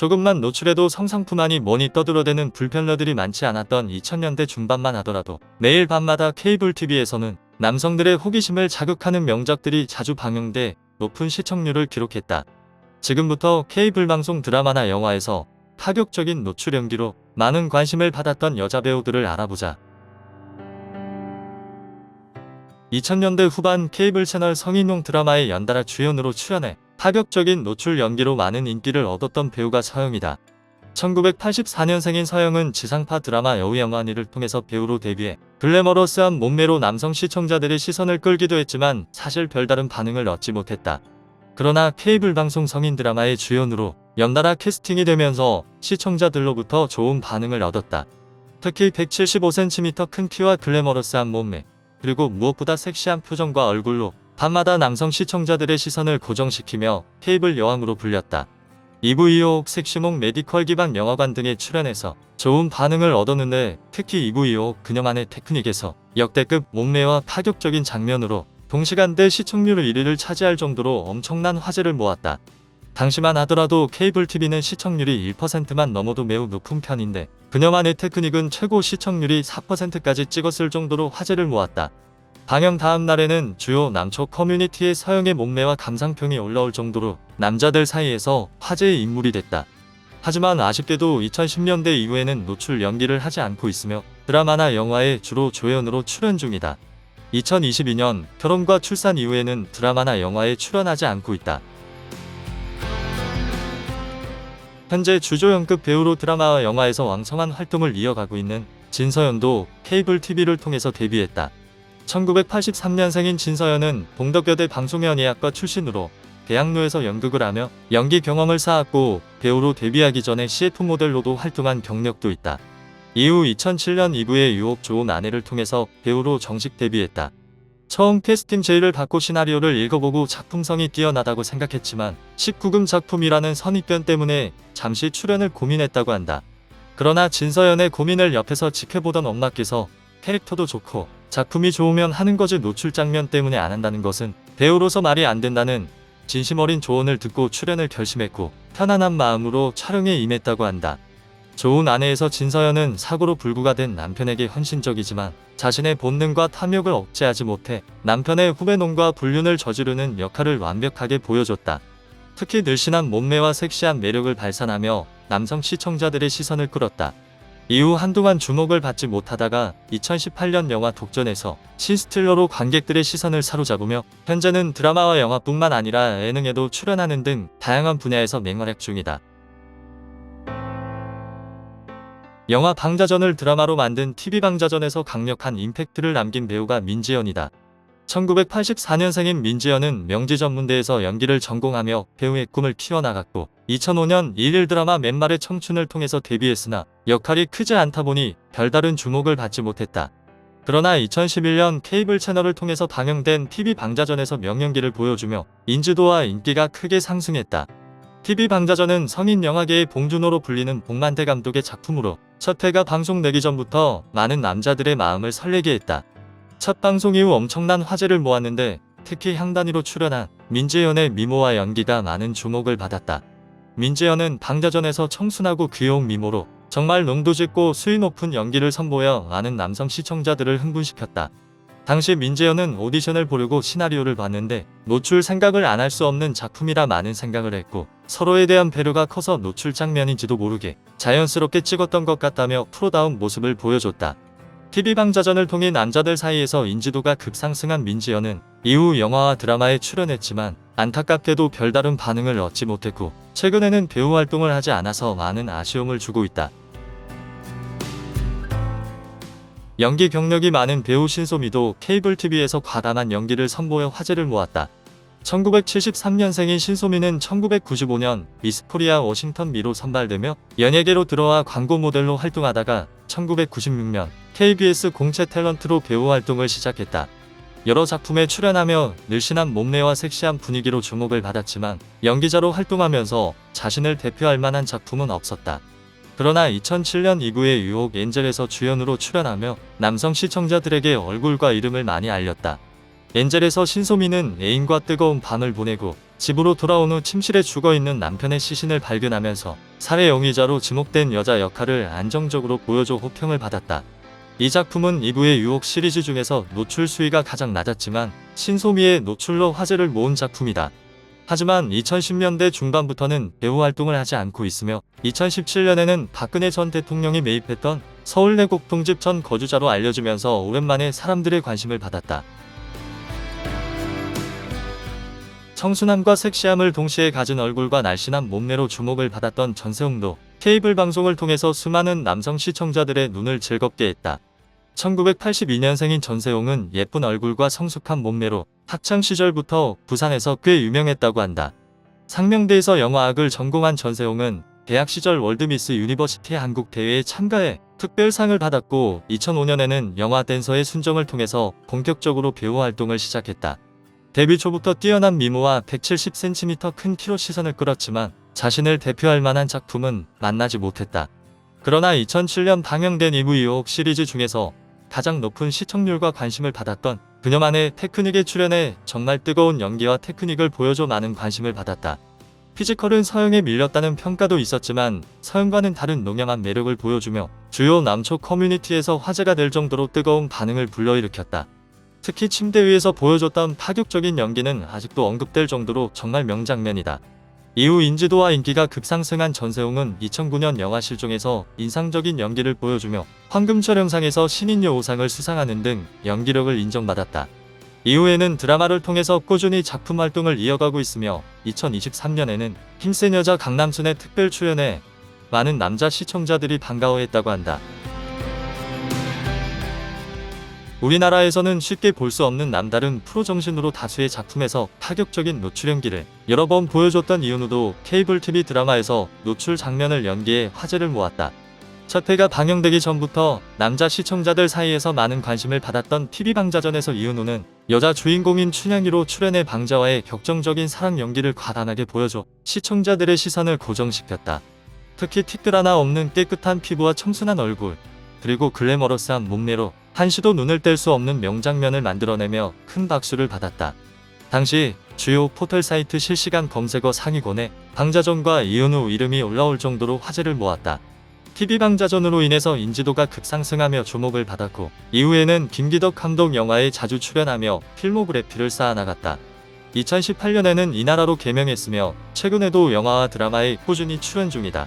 조금만 노출해도 성상품아니 뭐니 떠들어대는 불편러들이 많지 않았던 2000년대 중반만 하더라도 매일 밤마다 케이블 TV에서는 남성들의 호기심을 자극하는 명작들이 자주 방영돼 높은 시청률을 기록했다. 지금부터 케이블 방송 드라마나 영화에서 파격적인 노출 연기로 많은 관심을 받았던 여자 배우들을 알아보자. 2000년대 후반 케이블 채널 성인용 드라마에 연달아 주연으로 출연해 파격적인 노출 연기로 많은 인기를 얻었던 배우가 서영이다. 1984년생인 서영은 지상파 드라마 여우영환이를 통해서 배우로 데뷔해 글래머러스한 몸매로 남성 시청자들의 시선을 끌기도 했지만 사실 별다른 반응을 얻지 못했다. 그러나 케이블 방송 성인 드라마의 주연으로 연달아 캐스팅이 되면서 시청자들로부터 좋은 반응을 얻었다. 특히 175cm 큰 키와 글래머러스한 몸매, 그리고 무엇보다 섹시한 표정과 얼굴로 밤마다 남성 시청자들의 시선을 고정시키며 케이블 여왕으로 불렸다. 2부 2호 섹시몽 메디컬 기반 영화관 등에 출연해서 좋은 반응을 얻었는데 특히 2부 2호 그녀만의 테크닉에서 역대급 몸매와 파격적인 장면으로 동시간대 시청률 1위를 차지할 정도로 엄청난 화제를 모았다. 당시만 하더라도 케이블 TV는 시청률이 1%만 넘어도 매우 높은 편인데 그녀만의 테크닉은 최고 시청률이 4%까지 찍었을 정도로 화제를 모았다. 방영 다음 날에는 주요 남초 커뮤니티의 서영의 몸매와 감상평이 올라올 정도로 남자들 사이에서 화제의 인물이 됐다. 하지만 아쉽게도 2010년대 이후에는 노출 연기를 하지 않고 있으며 드라마나 영화에 주로 조연으로 출연 중이다. 2022년 결혼과 출산 이후에는 드라마나 영화에 출연하지 않고 있다. 현재 주조연급 배우로 드라마와 영화에서 왕성한 활동을 이어가고 있는 진서연도 케이블 TV를 통해서 데뷔했다. 1983년생인 진서연은 동덕여대 방송연예학과 출신으로 대학로에서 연극을 하며 연기 경험을 쌓았고 배우로 데뷔하기 전에 CF 모델로도 활동한 경력도 있다. 이후 2007년 2부의 유혹 좋은 아내를 통해서 배우로 정식 데뷔했다. 처음 캐스팅 제의를 받고 시나리오를 읽어보고 작품성이 뛰어나다고 생각했지만 19금 작품이라는 선입견 때문에 잠시 출연을 고민했다고 한다. 그러나 진서연의 고민을 옆에서 지켜보던 엄마께서 캐릭터도 좋고 작품이 좋으면 하는 거지 노출 장면 때문에 안 한다는 것은 배우로서 말이 안 된다는 진심 어린 조언을 듣고 출연을 결심했고 편안한 마음으로 촬영에 임했다고 한다. 좋은 아내에서 진서연은 사고로 불구가 된 남편에게 헌신적이지만 자신의 본능과 탐욕을 억제하지 못해 남편의 후배놈과 불륜을 저지르는 역할을 완벽하게 보여줬다. 특히 늘씬한 몸매와 섹시한 매력을 발산하며 남성 시청자들의 시선을 끌었다. 이후 한동안 주목을 받지 못하다가 2018년 영화 독전에서 신스틸러로 관객들의 시선을 사로잡으며 현재는 드라마와 영화뿐만 아니라 예능에도 출연하는 등 다양한 분야에서 맹활약 중이다. 영화 방자전을 드라마로 만든 TV 방자전에서 강력한 임팩트를 남긴 배우가 민지연이다. 1984년생인 민지연은 명지전문대에서 연기를 전공하며 배우의 꿈을 키워나갔고 2005년 일일 드라마 맨말의 청춘을 통해서 데뷔했으나 역할이 크지 않다 보니 별다른 주목을 받지 못했다. 그러나 2011년 케이블 채널을 통해서 방영된 TV 방자전에서 명연기를 보여주며 인지도와 인기가 크게 상승했다. TV 방자전은 성인 영화계의 봉준호로 불리는 복만대 감독의 작품으로 첫 회가 방송되기 전부터 많은 남자들의 마음을 설레게 했다. 첫 방송 이후 엄청난 화제를 모았는데 특히 향단이로 출연한 민재연의 미모와 연기가 많은 주목을 받았다. 민재연은 방자전에서 청순하고 귀여운 미모로 정말 농도 짙고 수위 높은 연기를 선보여 많은 남성 시청자들을 흥분시켰다. 당시 민재연은 오디션을 보려고 시나리오를 봤는데 노출 생각을 안 할 수 없는 작품이라 많은 생각을 했고 서로에 대한 배려가 커서 노출 장면인지도 모르게 자연스럽게 찍었던 것 같다며 프로다운 모습을 보여줬다. TV 방자전을 통해 남자들 사이에서 인지도가 급상승한 민지연은 이후 영화와 드라마에 출연했지만 안타깝게도 별다른 반응을 얻지 못했고 최근에는 배우 활동을 하지 않아서 많은 아쉬움을 주고 있다. 연기 경력이 많은 배우 신소미도 케이블 TV에서 과감한 연기를 선보여 화제를 모았다. 1973년생인 신소미는 1995년 미스코리아 워싱턴 미로 선발되며 연예계로 들어와 광고 모델로 활동하다가 1996년 KBS 공채 탤런트로 배우 활동을 시작했다. 여러 작품에 출연하며 늘씬한 몸매와 섹시한 분위기로 주목을 받았지만 연기자로 활동하면서 자신을 대표할 만한 작품은 없었다. 그러나 2007년 2부의 유혹 엔젤에서 주연으로 출연하며 남성 시청자들에게 얼굴과 이름을 많이 알렸다. 엔젤에서 신소미는 애인과 뜨거운 밤을 보내고 집으로 돌아온 후 침실에 죽어있는 남편의 시신을 발견하면서 살해 용의자로 지목된 여자 역할을 안정적으로 보여줘 호평을 받았다. 이 작품은 2부의 유혹 시리즈 중에서 노출 수위가 가장 낮았지만 신소미의 노출로 화제를 모은 작품이다. 하지만 2010년대 중반부터는 배우 활동을 하지 않고 있으며 2017년에는 박근혜 전 대통령이 매입했던 서울 내곡동집 전 거주자로 알려지면서 오랜만에 사람들의 관심을 받았다. 청순함과 섹시함을 동시에 가진 얼굴과 날씬한 몸매로 주목을 받았던 전세웅도 케이블 방송을 통해서 수많은 남성 시청자들의 눈을 즐겁게 했다. 1982년생인 전세웅은 예쁜 얼굴과 성숙한 몸매로 학창 시절부터 부산에서 꽤 유명했다고 한다. 상명대에서 영화학을 전공한 전세웅은 대학 시절 월드미스 유니버시티 한국 대회에 참가해 특별상을 받았고 2005년에는 영화 댄서의 순정을 통해서 본격적으로 배우 활동을 시작했다. 데뷔 초부터 뛰어난 미모와 170cm 큰 키로 시선을 끌었지만 자신을 대표할 만한 작품은 만나지 못했다. 그러나 2007년 방영된 2부 유혹 시리즈 중에서 가장 높은 시청률과 관심을 받았던 그녀만의 테크닉에 출연해 정말 뜨거운 연기와 테크닉을 보여줘 많은 관심을 받았다. 피지컬은 서영에 밀렸다는 평가도 있었지만 서영과는 다른 농양한 매력을 보여주며 주요 남초 커뮤니티에서 화제가 될 정도로 뜨거운 반응을 불러일으켰다. 특히 침대 위에서 보여줬던 파격적인 연기는 아직도 언급될 정도로 정말 명장면이다. 이후 인지도와 인기가 급상승한 전세웅은 2009년 영화 실종에서 인상적인 연기를 보여주며 황금철 영상에서 신인여 오상을 수상하는 등 연기력을 인정받았다. 이후에는 드라마를 통해서 꾸준히 작품 활동을 이어가고 있으며 2023년에는 힘센 여자 강남순에 특별 출연해 많은 남자 시청자들이 반가워했다고 한다. 우리나라에서는 쉽게 볼 수 없는 남다른 프로 정신으로 다수의 작품에서 파격적인 노출 연기를 여러 번 보여줬던 이윤우도 케이블 TV 드라마에서 노출 장면을 연기해 화제를 모았다. 첫 회가 방영되기 전부터 남자 시청자들 사이에서 많은 관심을 받았던 TV 방자전에서 이윤우는 여자 주인공인 춘향이로 출연해 방자와의 격정적인 사랑 연기를 과감하게 보여줘 시청자들의 시선을 고정시켰다. 특히 티끌 하나 없는 깨끗한 피부와 청순한 얼굴, 그리고 글래머러스한 몸매로 한시도 눈을 뗄 수 없는 명장면을 만들어내며 큰 박수를 받았다. 당시 주요 포털 사이트 실시간 검색어 상위권에 방자전과 이은우 이름이 올라올 정도로 화제를 모았다. TV 방자전으로 인해서 인지도가 급상승하며 주목을 받았고 이후에는 김기덕 감독 영화에 자주 출연하며 필모그래피를 쌓아나갔다. 2018년에는 이 나라로 개명했으며 최근에도 영화와 드라마에 꾸준히 출연 중이다.